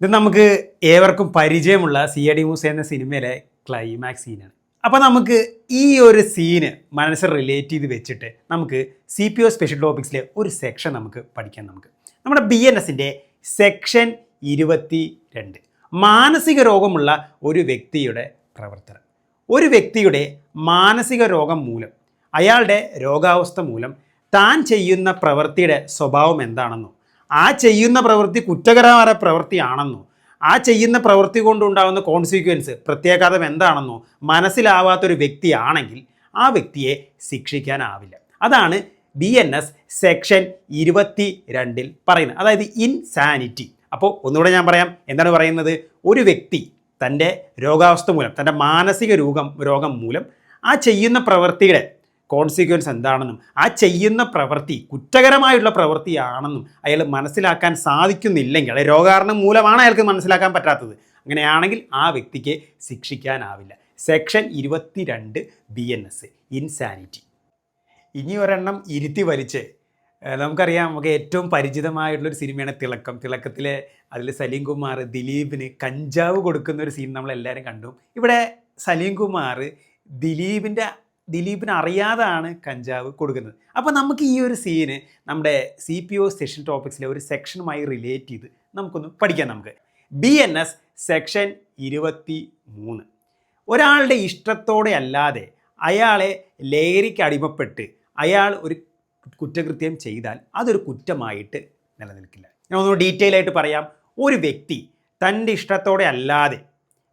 ഇത് നമുക്ക് ഏവർക്കും പരിചയമുള്ള സി എ ഡി മൂസ എന്ന സിനിമയിലെ ക്ലൈമാക്സ് സീനാണ് അപ്പോൾ നമുക്ക് ഈ ഒരു സീന് മനസ്സിൽ റിലേറ്റ് ചെയ്ത് വെച്ചിട്ട് നമുക്ക് സി പി ഒ സ്പെഷ്യൽ ടോപ്പിക്സിലെ ഒരു സെക്ഷൻ നമുക്ക് പഠിക്കാം നമുക്ക്. നമ്മുടെ ബി എൻ എസിന്റെ സെക്ഷൻ ഇരുപത്തി രണ്ട് മാനസിക രോഗമുള്ള ഒരു വ്യക്തിയുടെ പ്രവർത്തനം. ഒരു വ്യക്തിയുടെ മാനസിക രോഗം മൂലം അയാളുടെ രോഗാവസ്ഥ മൂലം താൻ ചെയ്യുന്ന പ്രവൃത്തിയുടെ സ്വഭാവം എന്താണെന്നോ ആ ചെയ്യുന്ന പ്രവൃത്തി കുറ്റകരമായ പ്രവൃത്തിയാണെന്നോ ആ ചെയ്യുന്ന പ്രവൃത്തി കൊണ്ടുണ്ടാകുന്ന കോൺസിക്വൻസ് പ്രത്യാഘാതം എന്താണെന്നോ മനസ്സിലാവാത്തൊരു വ്യക്തിയാണെങ്കിൽ ആ വ്യക്തിയെ ശിക്ഷിക്കാനാവില്ല. അതാണ് ബി എൻ എസ് സെക്ഷൻ ഇരുപത്തി രണ്ടിൽ പറയുന്നത്. അതായത് ഇൻസാനിറ്റി അപ്പോൾ ഒന്നുകൂടെ ഞാൻ പറയാം. എന്താണ് പറയുന്നത്? ഒരു വ്യക്തി തന്റെ രോഗാവസ്ഥ മൂലം തന്റെ മാനസിക രോഗം രോഗം മൂലം ആ ചെയ്യുന്ന പ്രവൃത്തിയുടെ കോൺസിക്വൻസ് എന്താണെന്നും ആ ചെയ്യുന്ന പ്രവൃത്തി കുറ്റകരമായിട്ടുള്ള പ്രവൃത്തിയാണെന്നും അയാൾ മനസ്സിലാക്കാൻ സാധിക്കുന്നില്ലെങ്കിൽ അതായത് രോഗകാരണം മൂലമാണ് അയാൾക്ക് മനസ്സിലാക്കാൻ പറ്റാത്തത്. അങ്ങനെയാണെങ്കിൽ ആ വ്യക്തിക്ക് ശിക്ഷിക്കാനാവില്ല. സെക്ഷൻ ഇരുപത്തി രണ്ട് ബി എൻ എസ് ഇൻസാനിറ്റി ഇനി ഒരെണ്ണം ഇരുത്തി വലിച്ച് നമുക്കറിയാം നമുക്ക് ഏറ്റവും പരിചിതമായിട്ടുള്ളൊരു സിനിമയാണ് തിളക്കം. തിളക്കത്തിലെ അതിൽ സലീം കുമാർ ദിലീപിന് കഞ്ചാവ് കൊടുക്കുന്ന ഒരു സീൻ നമ്മളെല്ലാവരും കണ്ടു. ഇവിടെ സലീം കുമാർ ദിലീപിന്റെ ദിലീപിന് അറിയാതാണ് കഞ്ചാവ് കൊടുക്കുന്നത്. അപ്പോൾ നമുക്ക് ഈ ഒരു സീന് നമ്മുടെ സി പി ഒ സെഷൻ ടോപ്പിക്സിലെ ഒരു സെക്ഷനുമായി റിലേറ്റ് ചെയ്ത് നമുക്കൊന്ന് പഠിക്കാം നമുക്ക്. ബി എൻ എസ് സെക്ഷൻ ഇരുപത്തി മൂന്ന് ഒരാളുടെ ഇഷ്ടത്തോടെ അല്ലാതെ അയാളെ ലഹരിക്ക് അടിമപ്പെട്ട് അയാൾ ഒരു കുറ്റകൃത്യം ചെയ്താൽ അതൊരു കുറ്റമായിട്ട് നിലനിൽക്കില്ല. ഞാൻ ഒന്ന് ഡീറ്റെയിൽ ആയിട്ട് പറയാം. ഒരു വ്യക്തി തന്റെ ഇഷ്ടത്തോടെ അല്ലാതെ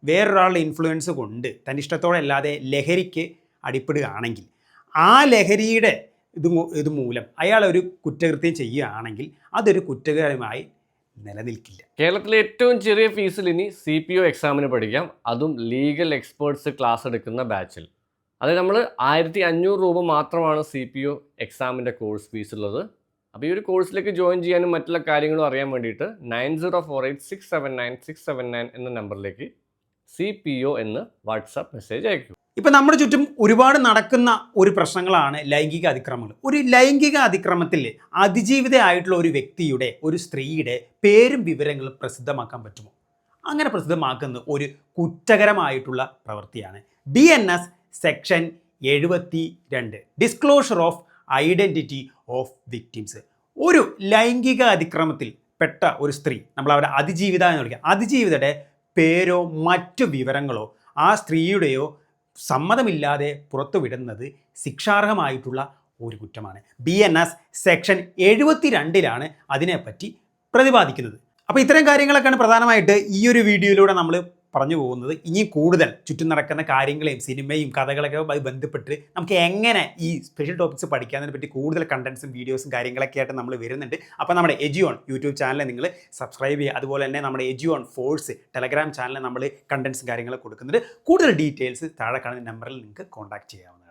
വേറൊരാളുടെ ഇൻഫ്ലുവൻസ് കൊണ്ട് തന്റെ ഇഷ്ടത്തോടെ അല്ലാതെ ലഹരിക്ക് അടിപ്പെടുകയാണെങ്കിൽ ആ ലഹരിയുടെ ഇത് ഇത് മൂലം അയാൾ ഒരു കുറ്റകൃത്യം ചെയ്യുകയാണെങ്കിൽ അതൊരു കുറ്റകരമായി നിലനിൽക്കില്ല. കേരളത്തിലെ ഏറ്റവും ചെറിയ ഫീസിൽ ഇനി സി പി ഒ എക്സാമിന് പഠിക്കാം. അതും ലീഗൽ എക്സ്പേർട്സ് ക്ലാസ് എടുക്കുന്ന ബാച്ചിൽ അത് നമ്മൾ ആയിരത്തി അഞ്ഞൂറ് രൂപ മാത്രമാണ് സി പി ഒ എക്സാമിന്റെ കോഴ്സ് ഫീസ് ഉള്ളത്. അപ്പോൾ ഈ ഒരു കോഴ്സിലേക്ക് ജോയിൻ ചെയ്യാനും മറ്റുള്ള കാര്യങ്ങളും അറിയാൻ വേണ്ടിയിട്ട് nine zero four eight six seven nine six seven nine എന്ന നമ്പറിലേക്ക് സി പി ഒ എന്ന് വാട്സാപ്പ് മെസ്സേജ് അയക്കൂ ഇപ്പം നമ്മുടെ ചുറ്റും ഒരുപാട് നടക്കുന്ന ഒരു പ്രശ്നങ്ങളാണ് ലൈംഗിക അതിക്രമങ്ങൾ. ഒരു ലൈംഗിക അതിക്രമത്തിൽ അതിജീവിതയായിട്ടുള്ള ഒരു വ്യക്തിയുടെ ഒരു സ്ത്രീയുടെ പേരും വിവരങ്ങളും പ്രസിദ്ധമാക്കാൻ പറ്റുമോ? അങ്ങനെ പ്രസിദ്ധമാക്കുന്ന ഒരു കുറ്റകരമായിട്ടുള്ള പ്രവൃത്തിയാണ് ബി എൻ എസ് സെക്ഷൻ എഴുപത്തി രണ്ട് disclosure of identity of victims ഒരു ലൈംഗിക അതിക്രമത്തിൽ പെട്ട ഒരു സ്ത്രീ നമ്മൾ അവരുടെ അതിജീവിത എന്ന് വിളിക്കുക അതിജീവിതയുടെ പേരോ മറ്റു വിവരങ്ങളോ ആ സ്ത്രീയുടെയോ സമ്മതമില്ലാതെ പുറത്തുവിടുന്നത് ശിക്ഷാർഹമായിട്ടുള്ള ഒരു കുറ്റമാണ്. ബി എൻ എസ് സെക്ഷൻ എഴുപത്തി രണ്ടിലാണ് അതിനെപ്പറ്റി പ്രതിപാദിക്കുന്നത്. അപ്പോൾ ഇത്തരം കാര്യങ്ങളൊക്കെയാണ് പ്രധാനമായിട്ട് ഈ ഒരു വീഡിയോയിലൂടെ നമ്മൾ പറഞ്ഞു പോകുന്നത് ഇനി കൂടുതൽ ചുറ്റും നടക്കുന്ന കാര്യങ്ങളെയും സിനിമയും കഥകളൊക്കെ ആയി ബന്ധപ്പെട്ട് നമുക്ക് എങ്ങനെ ഈ സ്പെഷ്യൽ ടോപ്പിക്സ് പഠിക്കാതിനെ പറ്റി കൂടുതൽ കണ്ടൻസും വീഡിയോസും കാര്യങ്ങളൊക്കെ ആയിട്ട് നമ്മൾ വരുന്നുണ്ട്. അപ്പോൾ നമ്മുടെ എജിയോൺ യൂട്യൂബ് ചാനൽ നിങ്ങൾ സബ്സ്ക്രൈബ് ചെയ്യുക. അതുപോലെ തന്നെ നമ്മുടെ എജിയോൺ ഫോഴ്സ് ടെലഗ്രാം ചാനലിൽ നമ്മൾ കണ്ടൻസും കാര്യങ്ങളൊക്കെ കൊടുക്കുന്നുണ്ട്. കൂടുതൽ ഡീറ്റെയിൽസ് താഴെ കാണുന്ന നമ്പറിൽ നിങ്ങൾക്ക് കോൺടാക്ട് ചെയ്യാവുന്നതാണ്.